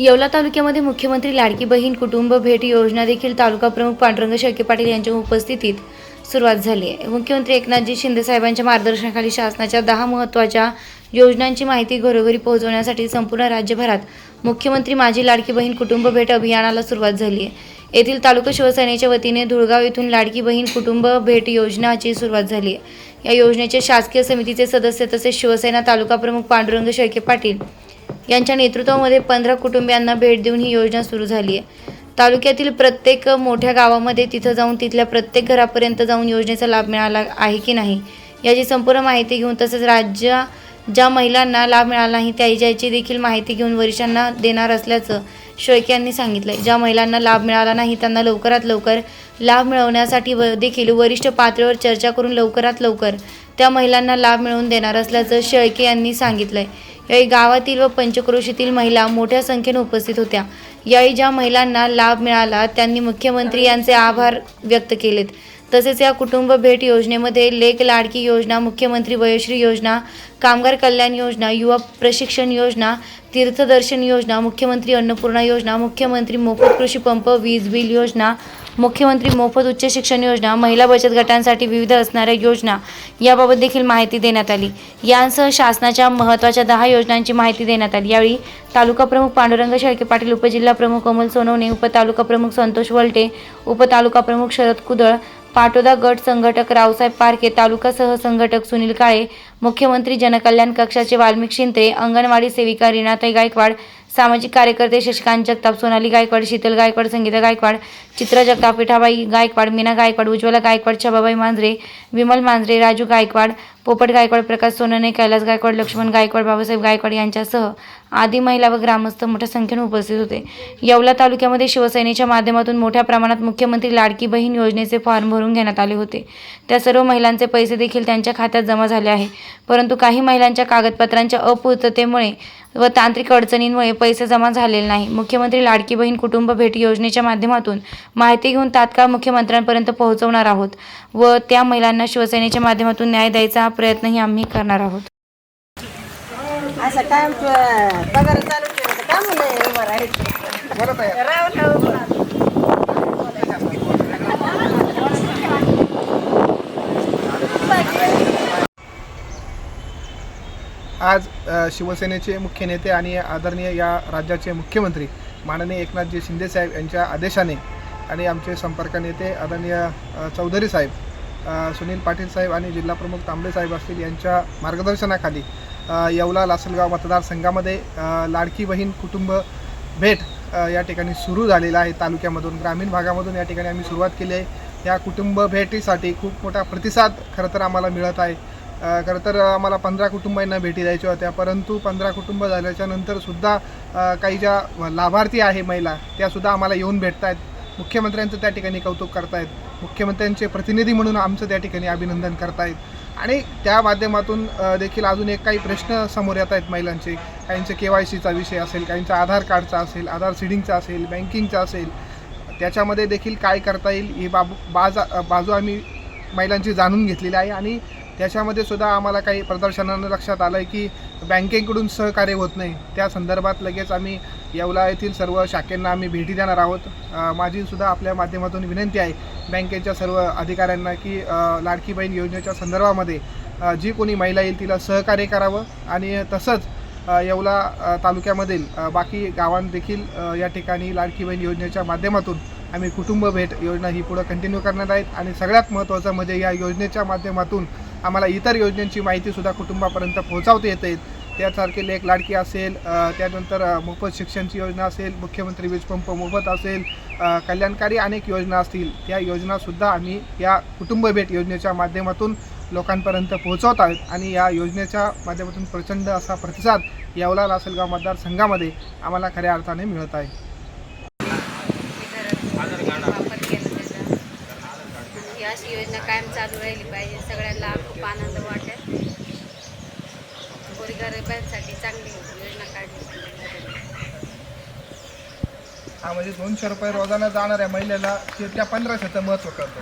येवला तालुक्यामध्ये मुख्यमंत्री लाडकी बहीण कुटुंब भेट योजना देखील तालुका प्रमुख पांडुरंग शेळके पाटील यांच्या उपस्थितीत सुरुवात झाली आहे. मुख्यमंत्री एकनाथजी शिंदे साहेबांच्या मार्गदर्शनाखाली शासनाच्या दहा महत्त्वाच्या योजनांची माहिती घरोघरी पोहोचवण्यासाठी संपूर्ण राज्यभरात मुख्यमंत्री माझी लाडकी बहीण कुटुंब भेट अभियानाला सुरुवात झाली आहे. येथील तालुका शिवसेनेच्या वतीने धुळगाव येथून लाडकी बहीण कुटुंब भेट योजनाची सुरुवात झाली आहे. या योजनेचे शासकीय समितीचे सदस्य तसेच शिवसेना तालुका प्रमुख पांडुरंग शेळके पाटील यांच्या नेतृत्वामध्ये पंधरा कुटुंबियांना भेट देऊन ही योजना सुरू झाली आहे. तालुक्यातील प्रत्येक मोठ्या गावामध्ये तिथं जाऊन तिथल्या प्रत्येक घरापर्यंत जाऊन योजनेचा लाभ मिळाला आहे की नाही याची संपूर्ण माहिती घेऊन तसेच राज्य ज्या महिलांना लाभ मिळाला नाही त्या याची देखील माहिती घेऊन वरिष्ठांना देणार असल्याचं शेळके यांनी सांगितलं ज्या महिलांना लाभ मिळाला नाही त्यांना लवकरात लवकर लाभ मिळवण्यासाठी व देखील वरिष्ठ पातळीवर चर्चा करून लवकरात लवकर त्या महिलांना लाभ मिळवून देणार असल्याचं शेळके यांनी सांगितलंय. यावेळी गावातील व पंचक्रोशीतील महिला मोठ्या संख्येने उपस्थित होत्या. यावेळी ज्या महिलांना लाभ मिळाला त्यांनी मुख्यमंत्री यांचे आभार व्यक्त केलेत. तसेच या कुटुंब भेट योजनेमध्ये लेक लाडकी योजना मुख्यमंत्री वयश्री योजना कामगार कल्याण योजना युवा प्रशिक्षण योजना तीर्थदर्शन योजना मुख्यमंत्री अन्नपूर्णा योजना मुख्यमंत्री मोफत कृषी पंप वीज बिल योजना मुख्यमंत्री मोफत उच्च शिक्षण योजना महिला बचत गटांसाठी विविध असणाऱ्या योजना याबाबत देखील माहिती देण्यात आली. यांसह शासनाच्या महत्त्वाच्या दहा योजनांची माहिती देण्यात आली. यावेळी तालुका प्रमुख पांडुरंग शेळके पाटील उपजिल्हा प्रमुख अमोल सोनवणे उपतालुका प्रमुख संतोष वलटे उपतालुका प्रमुख शरद कुदळ पाटोदा गट संघटक रावसाहेब पारखे तालुका सहसंघटक सुनील काळे मुख्यमंत्री जनकल्याण कक्षाचे वाल्मिक शिंत्रे अंगणवाडी सेविका रीनाताई गायकवाड सामाजिक कार्यकर्ते शशिकांत जगताप सोनाली गायकवाड शीतल गायकवाड संगीता गायकवाड चित्रा जगताप विठाबाई गायकवाड मीना गायकवाड उज्ज्वला गायकवाड छबाबाई मांजरे विमल मांजरे राजू गायकवाड पोपट गायकवाड प्रकाश सोनने कैलास गायकवाड लक्ष्मण गायकवाड बाबासाहेब गायकवाड यांच्यासह आदी महिला व ग्रामस्थ मोठ्या संख्येने उपस्थित होते. येवला तालुक्यामध्ये शिवसेनेच्या माध्यमातून मोठ्या प्रमाणात मुख्यमंत्री लाडकी बहीण योजनेचे फॉर्म भरून घेण्यात आले होते. त्या सर्व महिलांचे पैसे देखील त्यांच्या खात्यात जमा झाले आहे. परंतु काही महिलांच्या कागदपत्रांच्या अपूर्ततेमुळे व तांत्रिक अडचणींमुळे पैसे जमा झालेले नाही. मुख्यमंत्री लाडकी बहीण कुटुंब भेट योजनेच्या माध्यमातून माहिती घेऊन तात्काळ मुख्यमंत्र्यांपर्यंत पोहोचवणार आहोत व त्या महिलांना शिवसेनेच्या माध्यमातून न्याय द्यायचा प्रयत्नही आम्ही करणार आहोत. असं काय पगार चालू ठेवायचं. आज शिवसेनेचे मुख्य नेते आणि आदरणीय या राज्याचे मुख्यमंत्री माननीय एकनाथजी शिंदेसाहेब यांच्या आदेशाने आणि आमचे संपर्क नेते आदरणीय चौधरी साहेब सुनील पाटील साहेब आणि जिल्हा प्रमुख तांबे साहेब असतील यांच्या मार्गदर्शनाखाली येवला लासलगाव मतदारसंघामध्ये लाडकी बहीण कुटुंब भेट या ठिकाणी सुरू झालेला आहे तालुक्यामधून. ग्रामीण भागामधून या ठिकाणी आम्ही सुरुवात केली आहे. या कुटुंब भेटीसाठी खूप मोठा प्रतिसाद खरं तर आम्हाला मिळत आहे. खरं तर आम्हाला पंधरा कुटुंबांना भेटी द्यायच्या होत्या परंतु पंधरा कुटुंब झाल्याच्या काही ज्या लाभार्थी आहे महिला त्यासुद्धा आम्हाला येऊन भेटत आहेत मुख्यमंत्र्यांचं त्या ठिकाणी कौतुक करतायत. मुख्यमंत्र्यांचे प्रतिनिधी म्हणून आमचं त्या ठिकाणी अभिनंदन करतायत. आणि त्या माध्यमातून देखील अजून एक काही प्रश्न समोर येत आहेत महिलांचे. काहींचे के वाय सीचा विषय असेल काहींचा आधार कार्डचा असेल आधार सिडिंगचा असेल बँकिंगचा असेल. त्याच्यामध्ये देखील काय करता येईल ही बाबू बाजा बाजू आम्ही महिलांची जाणून घेतलेली आहे. आणि त्याच्यामध्ये सुद्धा आम्हाला काही प्रदर्शनानं लक्षात आलं आहे की बँकेकडून सहकार्य होत नाही. त्या संदर्भात लगेच आम्ही येवला येथील सर्व शाखेंना आम्ही भेटी देणार आहोत. माझीसुद्धा माझी सुद्धा आपल्या माध्यमातून विनंती आहे बँकेच्या सर्व अधिकाऱ्यांना की लाडकी बहीण योजनेच्या संदर्भामध्ये जी कोणी महिला येईल तिला सहकार्य करावं आणि तसंच येवला तालुक्यामधील बाकी गावांदेखील या ठिकाणी लाडकी बहीण योजनेच्या माध्यमातून आम्ही कुटुंब भेट योजना ही पुढं कंटिन्यू करणार आहेत. आणि सगळ्यात महत्त्वाचं म्हणजे या योजनेच्या माध्यमातून आम्हाला इतर योजनांची माहितीसुद्धा कुटुंबापर्यंत पोहोचवता येते त्यासारखे लेख लाडकी असेल त्यानंतर मोफत शिक्षणची योजना असेल मुख्यमंत्री वीज पंप मोफत असेल कल्याणकारी अनेक योजना असतील त्या योजनासुद्धा आम्ही या कुटुंब भेट योजनेच्या माध्यमातून लोकांपर्यंत पोहोचवत आहेत. आणि या योजनेच्या माध्यमातून प्रचंड असा प्रतिसाद येवला लासलगाव मतदारसंघामध्ये आम्हाला खऱ्या अर्थाने मिळत आहे. ही अशी योजना कायम चालू राहिली पाहिजे. सगळ्यांना खूप आनंद वाटेल गोरगरिबांसाठी चांगली योजना काढली. हा म्हणजे दोनशे रुपये रोजानं जाणाऱ्या महिलेला ते त्या पंधराशेचं महत्त्व करतो